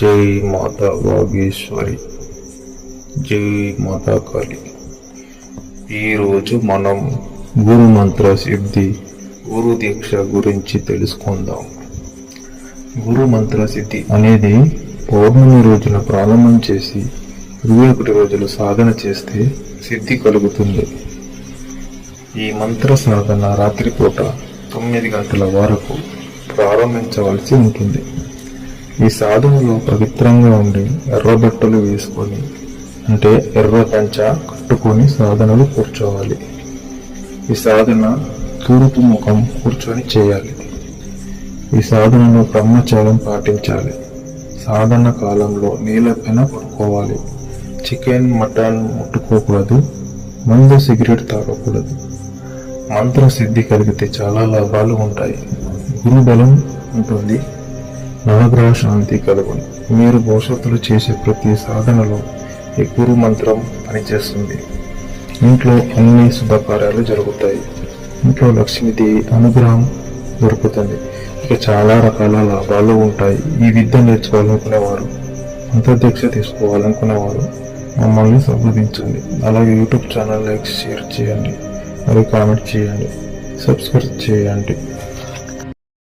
జై మాతా భాగేశ్వరి జై మాతా కాళి. ఈరోజు మనం గురు మంత్ర సిద్ధి గురు దీక్ష గురించి తెలుసుకుందాం. గురు మంత్ర సిద్ధి అనేది పౌర్ణమి రోజున ప్రారంభం చేసి ఇరవై ఒకటి రోజులు సాధన చేస్తే సిద్ధి కలుగుతుంది. ఈ మంత్ర సాధన రాత్రిపూట తొమ్మిది గంటల వరకు ప్రారంభించవలసి ఉంటుంది. ఈ సాధువులు పవిత్రంగా ఉండి ఎర్ర బట్టలు వేసుకొని అంటే ఎర్ర పంచ కట్టుకొని సాధనలు కూర్చోవాలి. ఈ సాధన తూర్పు ముఖం కూర్చొని చేయాలి. ఈ సాధనను బ్రహ్మచర్యం పాటించాలి. సాధన కాలంలో నీళ్ళపైన పడుకోవాలి. చికెన్ మటన్ ముట్టుకోకూడదు. మందు సిగరెట్ తాగకూడదు. మంత్ర సిద్ధి కలిగితే చాలా లాభాలు ఉంటాయి. గురుబలం ఉంటుంది. నవగ్రహ శాంతి కలుగును. మీరు భవిష్యత్తులో చేసే ప్రతి సాధనలో ఈ గురు మంత్రం పనిచేస్తుంది. ఇంట్లో అన్ని శుభకార్యాలు జరుగుతాయి. ఇంట్లో లక్ష్మీదేవి అనుగ్రహం దొరుకుతుంది. ఇక చాలా రకాల లాభాలు ఉంటాయి. ఈ విద్య నేర్చుకోవాలనుకునేవారు అంతర్దీక్ష తీసుకోవాలనుకునేవారు మమ్మల్ని సంప్రదించండి. అలాగే యూట్యూబ్ ఛానల్ లైక్ షేర్ చేయండి. మరియు కామెంట్ చేయండి. సబ్స్క్రైబ్ చేయండి.